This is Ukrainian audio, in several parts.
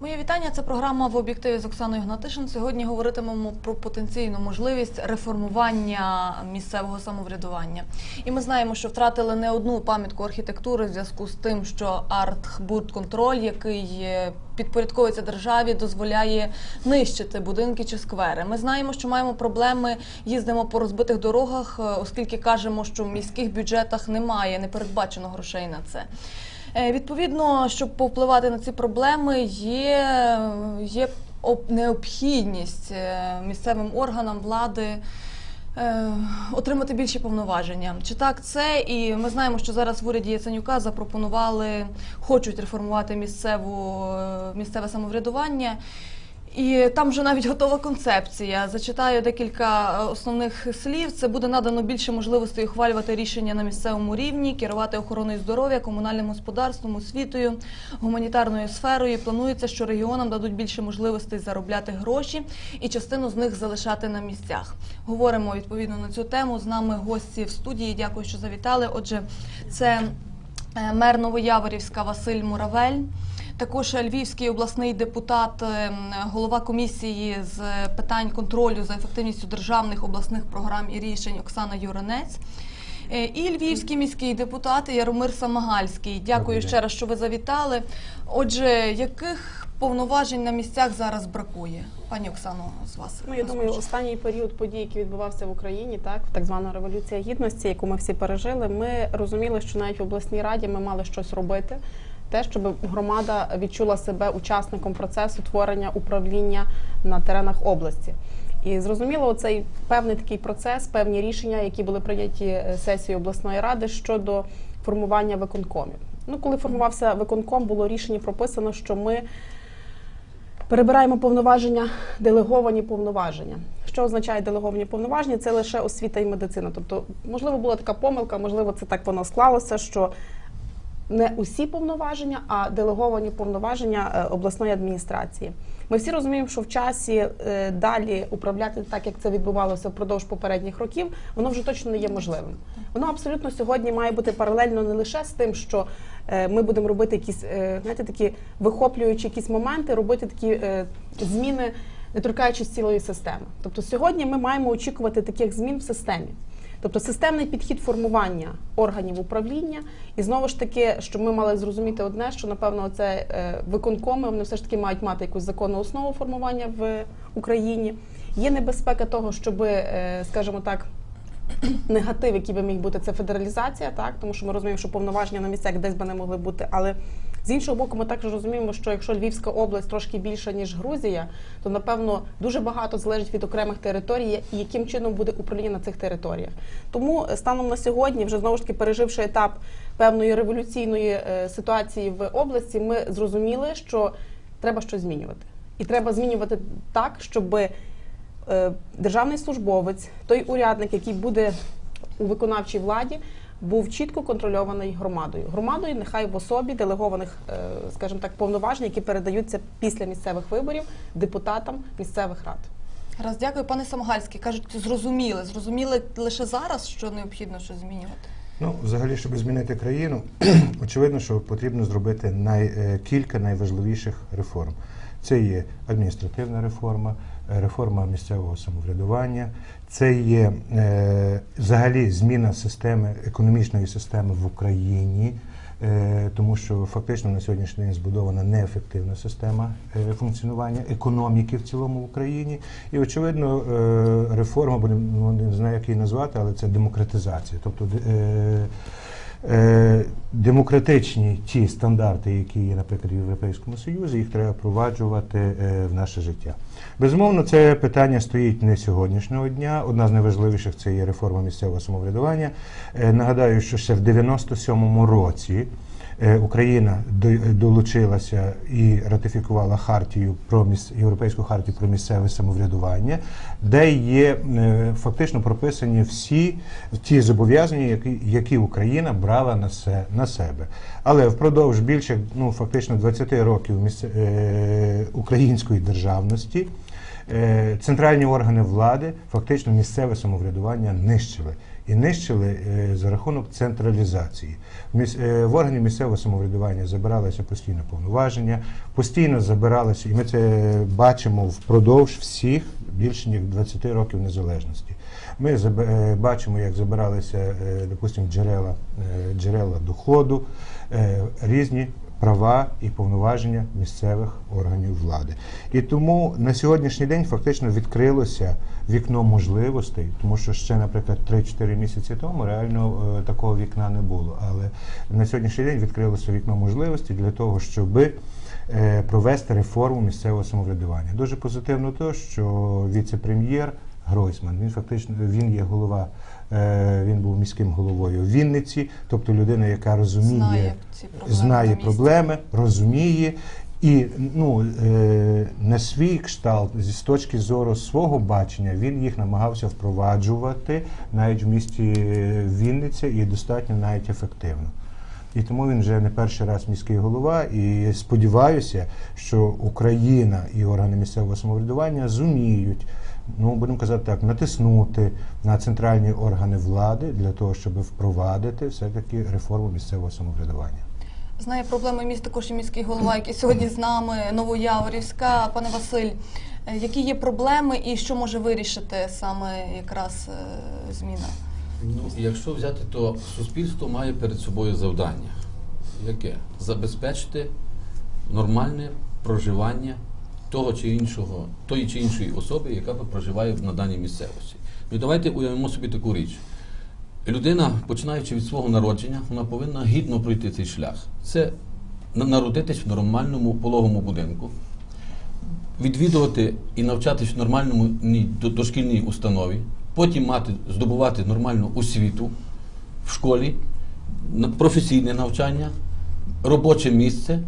Моє вітання. Це програма в об'єктиві з Оксаною Гнатишин. Сьогодні говоритимемо про потенційну можливість реформування місцевого самоврядування. І ми знаємо, що втратили не одну пам'ятку архітектури в зв'язку з тим, що Артхбудконтроль, який підпорядковується державі, дозволяє нищити будинки чи сквери. Ми знаємо, що маємо проблеми, їздимо по розбитих дорогах, е, оскільки кажемо, що в міських бюджетах немає, не передбачено грошей на це. Е, Відповідно, щоб повпливати на ці проблеми, є, є об- необхідність е, місцевим органам влади. е, Отримати більші повноваження. Чи так це? І ми знаємо, що зараз в уряді Яценюка запропонували, хочуть реформувати місцеву, місцеве самоврядування. І там вже навіть готова концепція. Зачитаю декілька е, основних слів. Це буде надано більше можливостей ухвалювати рішення на місцевому рівні, керувати охороною здоров'я, комунальним господарством, освітою, гуманітарною сферою. Планується, що регіонам дадуть більше можливостей заробляти гроші і частину з них залишати на місцях. Говоримо відповідно на цю тему. З нами гості в студії. Дякую, що завітали. Отже, це е, мер Новояворівська Василь Муравель. Також Львівський обласний депутат, ем, голова комісії з питань контролю за ефективністю державних обласних програм і рішень Оксана Юринець. Е, І львівський міський депутат Яромир Самагальський. Дякую ще раз, що ви завітали. Отже, яких повноважень на місцях зараз бракує? Пані Оксано, з вас Ну, я думаю, останній період подій, який відбувався в Україні, так так звана революція гідності, яку ми всі пережили. Ми розуміли, що навіть в обласній раді ми мали щось робити. Те, щоб громада відчула себе учасником процесу творення управління на теренах області. І зрозуміло, цей певний такий процес, певні рішення, які були прийняті е, сесією обласної ради щодо формування виконкомів. Ну, коли формувався виконком, було рішення прописано, що ми перебираємо повноваження, делеговані повноваження. Що означає делеговані повноваження? Це лише освіта і медицина. Тобто, можливо, була така помилка, можливо, це так воно склалося, що не усі повноваження, а делеговані повноваження е, обласної адміністрації. Ми всі розуміємо, що в часі е, далі управляти так, як це відбувалося впродовж попередніх років, воно вже точно не є можливим. Воно абсолютно сьогодні має бути паралельно не лише з тим, що е, ми будемо робити якісь, знаєте, такі вихоплюючі якісь моменти, робити такі зміни, не торкаючись цілої системи. Тобто сьогодні ми маємо очікувати таких змін в системі. Тобто системний підхід формування органів управління, і знову ж таки, щоб ми мали зрозуміти одне, що напевно це е, виконкоми, вони все ж таки мають мати якусь законну основу формування в Україні. Є небезпека того, щоб, е, скажімо так, негатив, який би міг бути, це федералізація, так тому що ми розуміємо, що повноваження на місцях десь би не могли бути. Але з іншого боку, ми також розуміємо, що якщо Львівська область трошки більша ніж Грузія, то напевно дуже багато залежить від окремих територій, і яким чином буде управління на цих територіях. Тому е, станом на сьогодні, вже знову ж таки переживши етап певної революційної е, ситуації в області, ми зрозуміли, що треба щось змінювати, і треба змінювати так, щоби е, державний службовець, той урядник, який буде у виконавчій владі, був чітко контрольований громадою. Громадою нехай в особі делегованих, е, скажімо так, повноважень, які передаються після місцевих виборів депутатам місцевих рад. Раз дякую, пане Самагальський. Кажуть, зрозуміли. Зрозуміли лише зараз, що необхідно щось змінювати. Ну, взагалі, щоб змінити країну, очевидно, що потрібно зробити най, е, кілька найважливіших реформ. Це є адміністративна реформа, реформа місцевого самоврядування, це є е, взагалі зміна системи економічної системи в Україні. е, Тому що фактично на сьогоднішній день збудована неефективна система е, функціонування економіки в цілому в Україні. І очевидно, е, реформа, не- ну, знаю, як її назвати, але це демократизація. Тобто е, е, демократичні ті стандарти, які є, наприклад, в Європейському Союзі, їх треба впроваджувати е, в наше життя. Безумовно, це питання стоїть не сьогоднішнього дня. Одна з найважливіших це є реформа місцевого самоврядування. Е, Нагадаю, що ще в 97-му році. Е, Україна долучилася і ратифікувала хартію про міс... європейську хартію про місцеве самоврядування, де є е, фактично прописані всі ті зобов'язання, які, Україна брала на, се... на себе. Але впродовж більше ну фактично 20 років місце... української державності. е, Центральні органи влади фактично місцеве самоврядування нищили. І нищили е, за рахунок централізації. Е, В органі місцевого самоврядування забиралися постійно повноваження, постійно забиралися, і ми це бачимо впродовж всіх більше ніж 20 років незалежності. Ми е, бачимо, як забиралися, допустимо, джерела, джерела доходу, різні права і повноваження місцевих органів влади. І тому на сьогоднішній день фактично відкрилося вікно можливостей, тому що ще, наприклад, 3-4 місяці тому реально е, такого вікна не було. Але на сьогоднішній день відкрилося вікно можливостей для того, щоби е, провести реформу місцевого самоврядування. Дуже позитивно те, що віце-прем'єр Гройсман, він фактично він є голова, е, він був міським головою в Вінниці, тобто людина, яка розуміє, Знає проблеми знає проблеми, розуміє. І ну, е, на свій кшталт, з точки зору свого бачення, він їх намагався впроваджувати навіть в місті Вінниця і достатньо навіть ефективно. І тому він вже не перший раз міський голова. І сподіваюся, що Україна і органи місцевого самоврядування зуміють, ну будемо казати так, натиснути на центральні органи влади для того, щоб впровадити все-таки реформу місцевого самоврядування. Знає проблеми міст також і міський голова, який сьогодні з нами, Новояворівська. Пане Василь, е, які є проблеми і що може вирішити саме якраз е, зміна? Ну, якщо взяти, то суспільство має перед собою завдання. Яке? Забезпечити нормальне проживання того чи іншого, тої чи іншої особи, яка проживає на даній місцевості. Ну давайте уявимо собі таку річ. Людина, починаючи від свого народження, вона повинна гідно пройти цей шлях. Це народитись в нормальному пологовому будинку, відвідувати і навчатись в нормальному дошкільній установі, потім мати, здобувати нормальну освіту в школі, професійне навчання, робоче місце,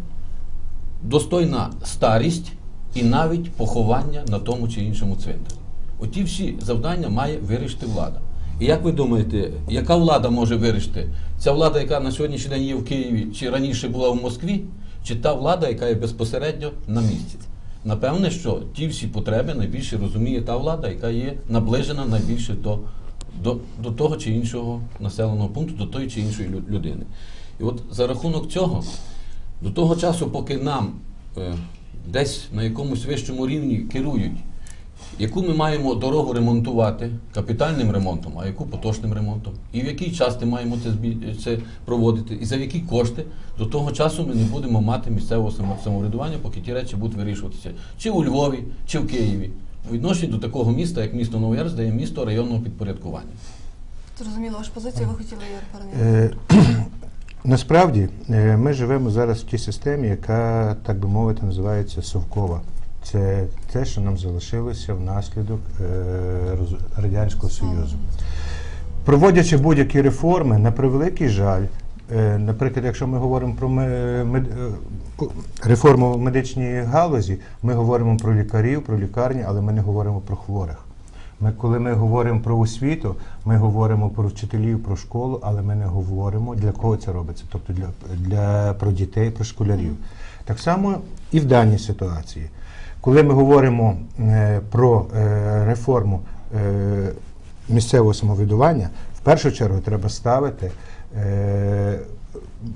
достойна старість і навіть поховання на тому чи іншому цвинтарі. Оті всі завдання має вирішити влада. І як ви думаєте, яка влада може вирішити? Ця влада, яка на сьогоднішній день є в Києві, чи раніше була в Москві, чи та влада, яка є безпосередньо на місці? Напевне, що ті всі потреби найбільше розуміє та влада, яка є наближена найбільше до, до, до того чи іншого населеного пункту, до тої чи іншої людини. І от за рахунок цього, до того часу, поки нам е, десь на якомусь вищому рівні керують, яку ми маємо дорогу ремонтувати? Капітальним ремонтом, а яку поточним ремонтом, і в який час ми маємо це, це проводити, і за які кошти, до того часу ми не будемо мати місцевого самоврядування, поки ті речі будуть вирішуватися. Чи у Львові, чи в Києві. У відношенні до такого міста, як місто Новоярськ, де є місто районного підпорядкування. Зрозуміло. Вашу позицію, ви хотіли Ігор Параня? Насправді е, ми живемо зараз в тій системі, яка, так би мовити, називається совкова. Це те, що нам залишилося внаслідок е, Радянського Союзу. Проводячи будь-які реформи, на превеликий жаль, е, наприклад, якщо ми говоримо про реформу в медичній галузі, ми говоримо про лікарів, про лікарні, але ми не говоримо про хворих. Ми, коли ми говоримо про освіту, ми говоримо про вчителів, про школу, але ми не говоримо, для кого це робиться, тобто для, для про дітей, про школярів. Так само і в даній ситуації. Коли ми говоримо е, про е, реформу е, місцевого самоврядування, в першу чергу треба ставити е,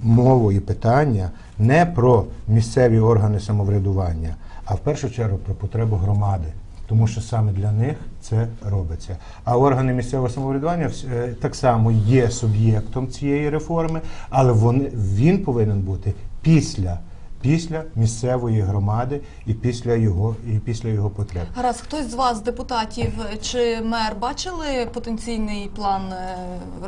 мову і питання не про місцеві органи самоврядування, а в першу чергу про потребу громади. Тому що саме для них це робиться. А органи місцевого самоврядування е, так само є суб'єктом цієї реформи, але вони, він повинен бути після, після місцевої громади і після його, і після його потреб. Гаразд, хтось з вас, депутатів чи мер, бачили потенційний план е,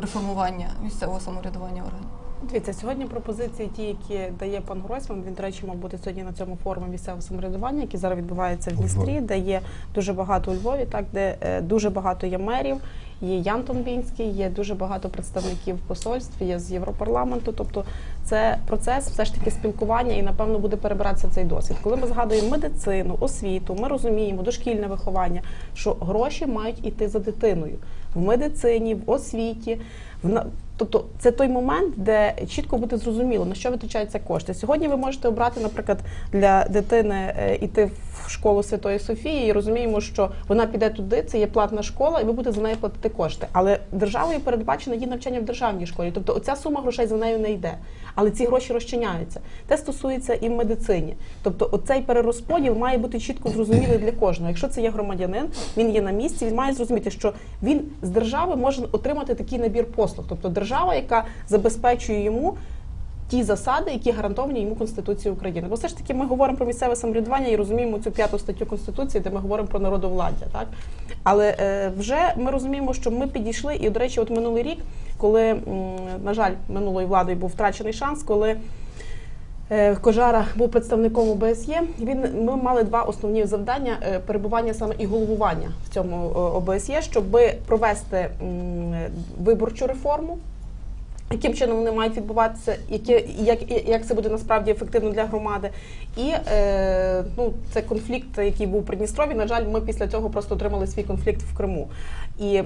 реформування місцевого самоврядування органів? Дивіться, сьогодні пропозиції, ті, які дає пан Гройсман, він, до речі, мав бути сьогодні на цьому форумі місцевого самоврядування, який зараз відбувається в Дністрі, де є дуже багато у Львові, так де е, дуже багато є мерів, є Ян Тонбінський, є дуже багато представників посольств, є з Європарламенту. Тобто це процес все ж таки спілкування і напевно буде перебиратися цей досвід. Коли ми згадуємо медицину, освіту, ми розуміємо дошкільне виховання, що гроші мають іти за дитиною в медицині, в освіті. В Тобто це той момент, де чітко буде зрозуміло, на що витрачаються кошти. Сьогодні ви можете обрати, наприклад, для дитини йти іти в школу Святої Софії, і розуміємо, що вона піде туди, це є платна школа, і ви будете за неї платити кошти. Але державою передбачено її навчання в державній школі. Тобто оця сума грошей за нею не йде. Але ці гроші розчиняються. Те стосується і в медицині. Тобто, оцей перерозподіл має бути чітко зрозумілий для кожного. Якщо це є громадянин, він є на місці, він має зрозуміти, що він з держави може отримати такий набір послуг. Тобто держава, яка забезпечує йому. Ті засади, які гарантовані йому Конституцією України, бо все ж таки ми говоримо про місцеве самоврядування і розуміємо цю п'яту статтю Конституції, де ми говоримо про народовладдя, так але е, вже ми розуміємо, що ми підійшли, і до речі, от минулий рік, коли на жаль, минулою владою був втрачений шанс, коли Е, Кожара був представником ОБСЄ. Він ми мали два основні завдання е, перебування саме і головування в цьому е, ОБСЄ, щоб провести виборчу реформу. Яким чином вони мають відбуватися, які як, як це буде насправді ефективно для громади, і е, ну це конфлікт, який був у Придністрові. На жаль, ми після цього просто отримали свій конфлікт в Криму. І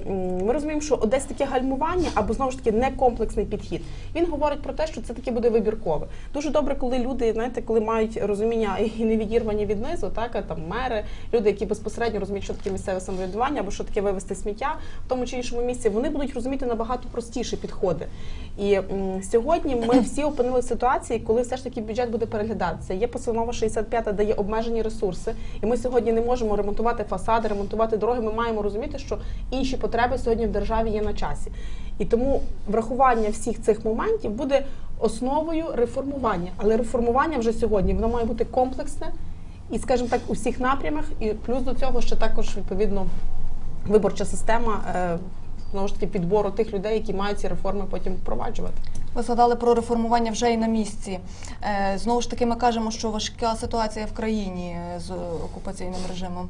ми розуміємо, що десь таке гальмування або знову ж таки некомплексний підхід. Він говорить про те, що це таке буде вибіркове. Дуже добре, коли люди, знаєте, коли мають розуміння і не відірвані від низу, так а там мери, люди, які безпосередньо розуміють, що таке місцеве самоврядування або що таке вивести сміття в тому чи іншому місці, вони будуть розуміти набагато простіші підходи. І м, сьогодні ми всі опинили в ситуації, коли все ж таки бюджет буде переглядатися. Є постанова 65, де є обмежені ресурси, і ми сьогодні не можемо ремонтувати фасади, ремонтувати дороги. Ми маємо розуміти, що інші потреби сьогодні в державі є на часі. І тому врахування всіх цих моментів буде основою реформування. Але реформування вже сьогодні воно має бути комплексне і, скажімо так, у всіх напрямах. І плюс до цього ще також відповідно виборча система. е, Знову ж таки, підбору тих людей, які мають ці реформи потім впроваджувати. Ви згадали про реформування вже і на місці. Е, Знову ж таки, ми кажемо, що важка ситуація в країні е, з окупаційним режимом.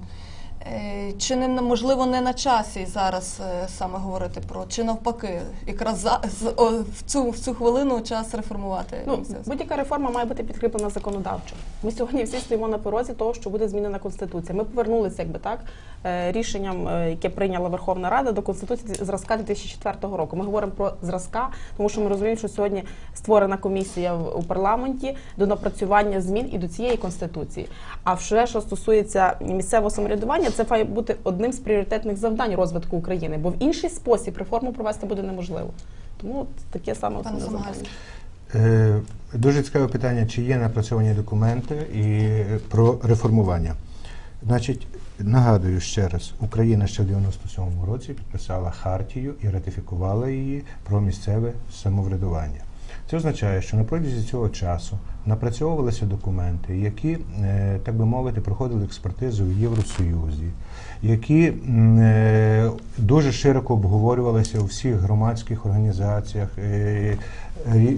Е, Чи не можливо не на часі зараз е, саме говорити про чи навпаки, якраз за о, в цю в цю хвилину час реформувати Ну, будь-яка реформа має бути підкріплена законодавчо. Ми сьогодні всі стоїмо на порозі того, що буде змінена конституція. Ми повернулися, якби так, е, рішенням, яке прийняла Верховна Рада до конституції зразка 2004 року. Ми говоримо про зразка, тому що ми розуміємо, що сьогодні створена комісія у парламенті до напрацювання змін і до цієї конституції. А вже що стосується місцевого самоврядування, це має бути одним з пріоритетних завдань розвитку України, бо в інший спосіб реформу провести буде неможливо. Тому от таке саме основне завдання. Е, Дуже цікаве питання, чи є напрацьовані документи і про реформування. Значить, нагадую ще раз, Україна ще в 97-му році підписала хартію і ратифікувала її про місцеве самоврядування. Це означає, що на протязі цього часу напрацьовувалися документи, які, е, так би мовити, проходили експертизу в Євросоюзі, які е, дуже широко обговорювалися у всіх громадських організаціях, е,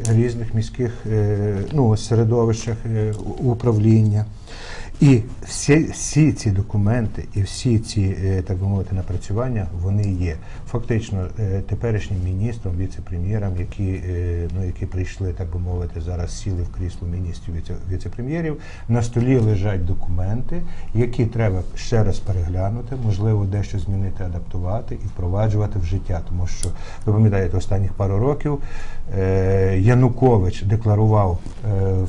різних міських ну, середовищах управління. І всі, всі ці документи і всі ці, е, так би мовити, напрацювання вони є. Фактично, е, теперішнім міністром, віце-прем'єрам, які, е, ну, які прийшли, так би мовити, зараз сіли в крісло міністрів віце- віце-прем'єрів, на столі лежать документи, які треба ще раз переглянути, можливо, дещо змінити, адаптувати і впроваджувати в життя. Тому що ви пам'ятаєте, останніх пару років Янукович декларував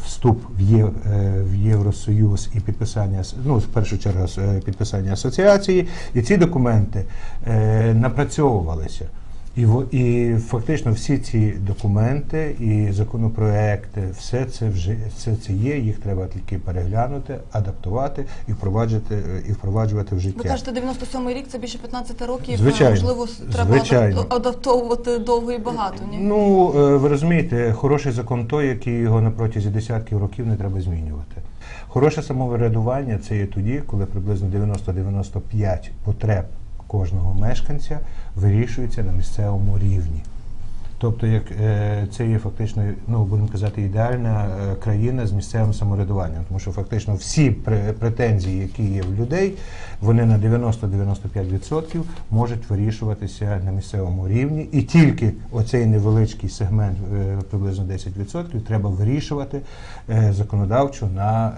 вступ в, Євросоюз і підписання ну, в першу чергу е, підписання асоціації, і ці документи е, напрацьовувалися. І, і фактично всі ці документи і законопроекти, все це вже все це є. Їх треба тільки переглянути, адаптувати і впроваджувати і впроваджувати в життя. Ви кажете, 97-й рік це більше 15 років. Звичайно. Можливо, треба Звичайно. адаптовувати довго і багато. Ні? Ну, е, ви розумієте, хороший закон той, який його на протязі десятків років не треба змінювати. Хороше самоврядування це є тоді, коли приблизно 90-95 потреб кожного мешканця вирішується на місцевому рівні. Тобто, як е, це є фактично, ну будемо казати, ідеальна е, країна з місцевим самоврядуванням, тому що фактично всі пре- претензії, які є в людей, вони на 90-95% можуть вирішуватися на місцевому рівні, і тільки оцей невеличкий сегмент, е, приблизно 10%, треба вирішувати законодавчо на,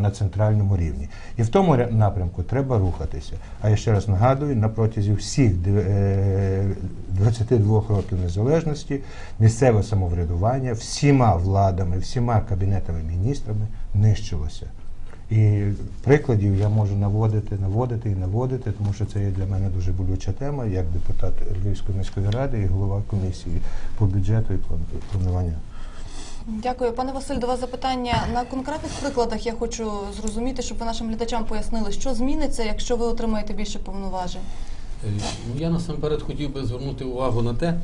на центральному рівні. І в тому ря- напрямку треба рухатися. А я ще раз нагадую, на протязі всіх дев- е, 22 років незалежності незалежності місцеве самоврядування всіма владами, всіма кабінетами міністрами нищилося. І прикладів я можу наводити, наводити і наводити, тому що це є для мене дуже болюча тема, як депутат Львівської міської ради і голова комісії по бюджету і план- планування. Дякую, пане Василь. До вас запитання на конкретних прикладах. Я хочу зрозуміти, щоб ви нашим глядачам пояснили, що зміниться, якщо ви отримаєте більше повноважень. Е, ну, Я насамперед хотів би звернути увагу на те,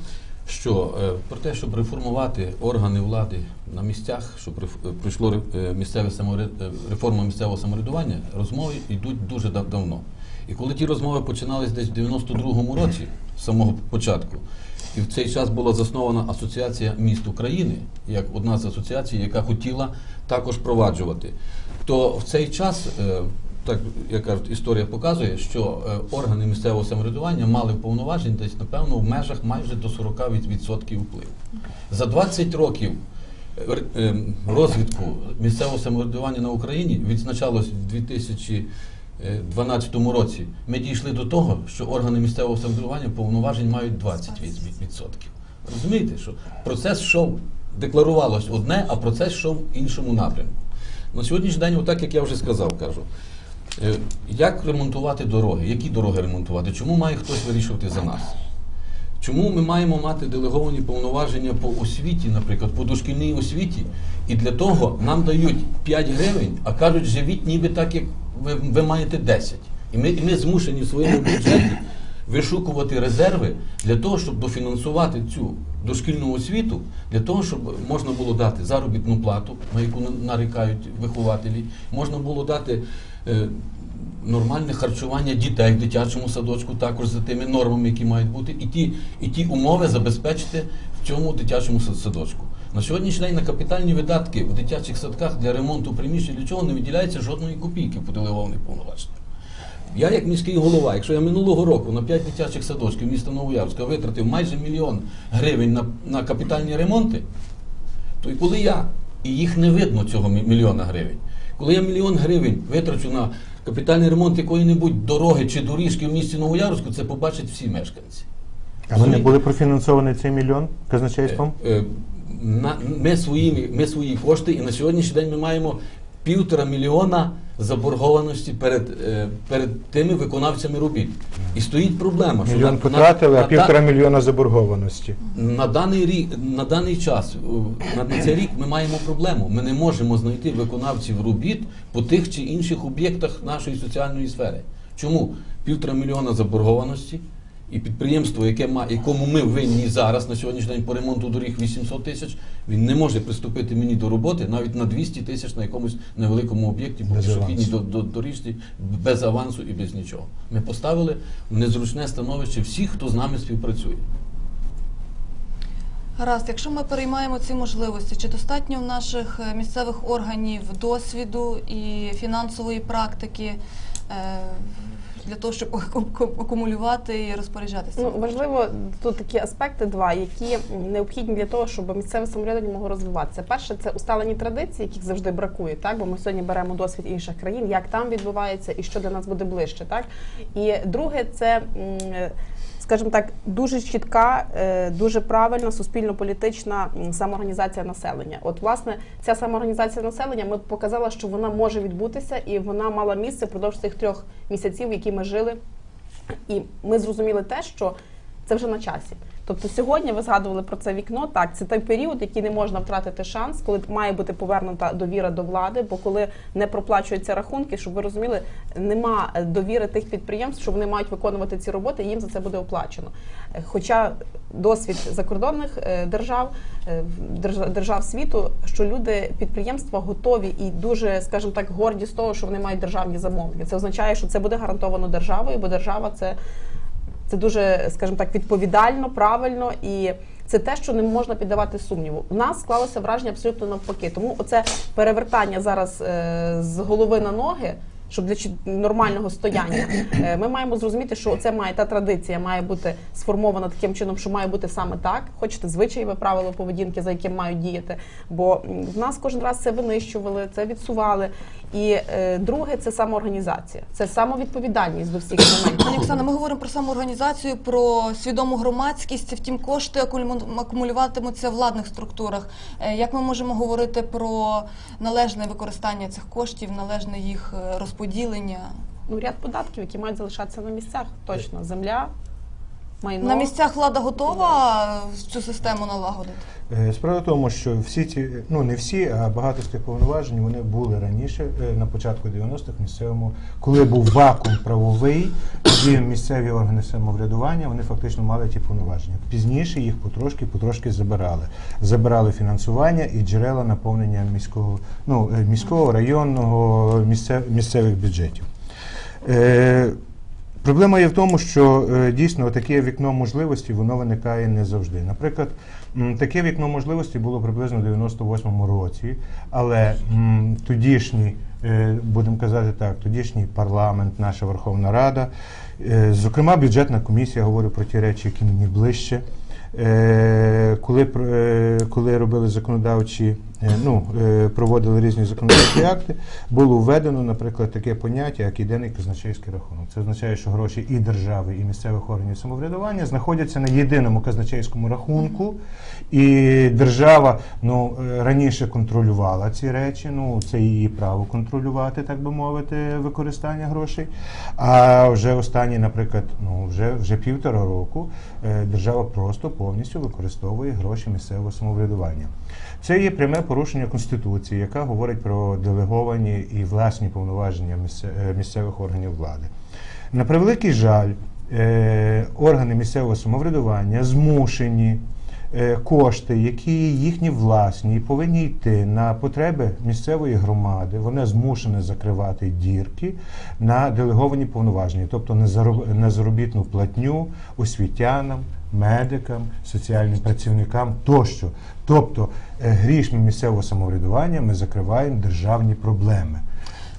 що е, про те, щоб реформувати органи влади на місцях, щоб е, прийшло е, місцеве реформа місцевого самоврядування, розмови йдуть дуже дав- давно. І коли ті розмови починались десь в 92-му році, з самого початку, і в цей час була заснована Асоціація міст України, як одна з асоціацій, яка хотіла також впроваджувати, то в цей час, так як кажуть, історія показує, що е, органи місцевого самоврядування мали повноважень десь, напевно, в межах майже до 40% впливу. За 20 років е, е, розвитку місцевого самоврядування на Україні відзначалось в 2012 році. Ми дійшли до того, що органи місцевого самоврядування повноважень мають 20%. Розумієте, що процес йшов, декларувалось одне, а процес йшов в іншому напрямку. На сьогоднішній день, отак як я вже сказав, кажу. Е, Як ремонтувати дороги? Які дороги ремонтувати? Чому має хтось вирішувати за нас? Чому ми маємо мати делеговані повноваження по освіті, наприклад, по дошкільній освіті, і для того нам дають 5 гривень, а кажуть, живіть ніби так, як ви, ви маєте 10. І ми, і ми змушені в своєму бюджеті вишукувати резерви для того, щоб дофінансувати цю дошкільну освіту, для того, щоб можна було дати заробітну плату, на яку нарікають вихователі, можна було дати. е, Нормальне харчування дітей в дитячому садочку, також за тими нормами, які мають бути, і ті, і ті умови забезпечити в цьому дитячому садочку. На сьогоднішній день на капітальні видатки в дитячих садках для ремонту приміщень для чого не виділяється жодної копійки по делегованих повноваженнях. Я, як міський голова, якщо я минулого року на 5 дитячих садочків міста Новоярська витратив майже мільйон гривень на, на капітальні ремонти, то і коли я, і їх не видно цього мільйона гривень, коли я мільйон гривень витрачу на капітальний ремонт якої-небудь дороги чи доріжки в місті Новоярську, це побачать всі мешканці. А вони були профінансовані цей мільйон казначейством? Е, е, на, ми, свої, ми свої кошти, і на сьогоднішній день ми маємо півтора мільйона заборгованості перед, е, перед тими виконавцями робіт. І стоїть проблема, що Мільйон на- потратили, на- а на півтора мільйона заборгованості. на даний рік, на даний час, о, на, на цей рік ми маємо проблему. Ми не можемо знайти виконавців робіт по тих чи інших об'єктах нашої соціальної сфери. Чому? Півтора мільйона заборгованості. І підприємство, яке ма, якому ми винні зараз на сьогоднішній день по ремонту доріг 800 тисяч, він не може приступити мені до роботи навіть на 200 тисяч на якомусь невеликому об'єкті по пішохідній до, до, доріжці без авансу і без нічого. Ми поставили в незручне становище всіх, хто з нами співпрацює. Гаразд, якщо ми переймаємо ці можливості, чи достатньо в наших е, місцевих органів досвіду і фінансової практики е, для того, щоб аку- акумулювати і розпоряджатися? Ну, важливо тут такі аспекти два, які необхідні для того, щоб місцеве самоврядування могло розвиватися. Перше, це усталені традиції, яких завжди бракує, так бо ми сьогодні беремо досвід інших країн, як там відбувається і що для нас буде ближче. Так і друге, це. Скажімо так, дуже чітка, е, дуже правильна суспільно-політична самоорганізація населення. От, власне, ця самоорганізація населення ми показала, що вона може відбутися, і вона мала місце впродовж цих трьох місяців, які ми жили і ми зрозуміли те, що це вже на часі. Тобто сьогодні ви згадували про це вікно. Так, це той період, який не можна втратити шанс, коли має бути повернута довіра до влади, бо коли не проплачуються рахунки, щоб ви розуміли, нема довіри тих підприємств, що вони мають виконувати ці роботи, їм за це буде оплачено. Е, Хоча досвід закордонних е, держав, е, держав світу, що люди підприємства готові і дуже, скажімо так, горді з того, що вони мають державні замовлення. Це означає, що це буде гарантовано державою, бо держава це це дуже, скажімо так, відповідально, правильно і. Це те, що не можна піддавати сумніву. У нас склалося враження абсолютно навпаки. Тому оце перевертання зараз е, з голови на ноги щоб для нормального стояння. Е, Ми маємо зрозуміти, що це має та традиція має бути сформована таким чином, що має бути саме так. Хочете звичаєве правило поведінки, за яким мають діяти. Бо в нас кожен раз це винищували, це відсували. І е, друге, це самоорганізація, це самовідповідальність до всіх моментів. Пані Оксана, ми говоримо про самоорганізацію, про свідому громадськість. Втім, кошти акумулю- акумулюватимуться в владних структурах. Е, Як ми можемо говорити про належне використання цих коштів, належне їх е, розподілення? Ну, ряд податків, які мають залишатися на місцях. Точно, земля, майно. На місцях влада готова цю систему налагодити? Е, Справа в тому, що всі ці, ну не всі, а багато з тих повноважень вони були раніше, е, на початку 90-х місцевому, коли був вакуум правовий, тоді місцеві органи самоврядування вони фактично мали ті повноваження. Пізніше їх потрошки, потрошки забирали. Забирали фінансування і джерела наповнення міського, ну, е, міського, районного, місцев, місцевих бюджетів. Проблема є в тому, що е, дійсно таке вікно можливості воно виникає не завжди. Наприклад, таке вікно можливості було приблизно в 98-му році, але тодішній, е, будемо казати так, тодішній парламент, наша Верховна Рада, е, зокрема бюджетна комісія, говорю про ті речі, які мені ближче. Коли, коли робили законодавчі, ну, е, проводили різні законодавчі акти, було введено, наприклад, таке поняття, як єдиний казначейський рахунок. Це означає, що гроші і держави, і місцевих органів самоврядування знаходяться на єдиному казначейському рахунку, і держава ну, е, раніше контролювала ці речі, ну це її право контролювати, так би мовити, використання грошей. А вже останні, наприклад, ну вже вже півтора року е, держава просто повністю використовує гроші місцевого самоврядування. Це є пряме порушення конституції, яка говорить про делеговані і власні повноваження е, місцевих органів влади. На превеликий жаль, е, органи місцевого самоврядування змушені кошти, які їхні власні, і повинні йти на потреби місцевої громади. Вони змушені закривати дірки на делеговані повноваження, тобто на зароб- заробітну платню освітянам, медикам, соціальним працівникам тощо. Тобто е, грішми місцевого самоврядування ми закриваємо державні проблеми.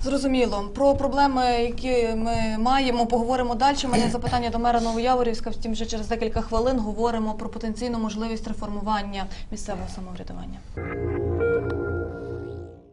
Зрозуміло. Про проблеми, які ми маємо, поговоримо далі. У мене запитання до мера Новояворівська. Втім, вже через декілька хвилин говоримо про потенційну можливість реформування місцевого самоврядування.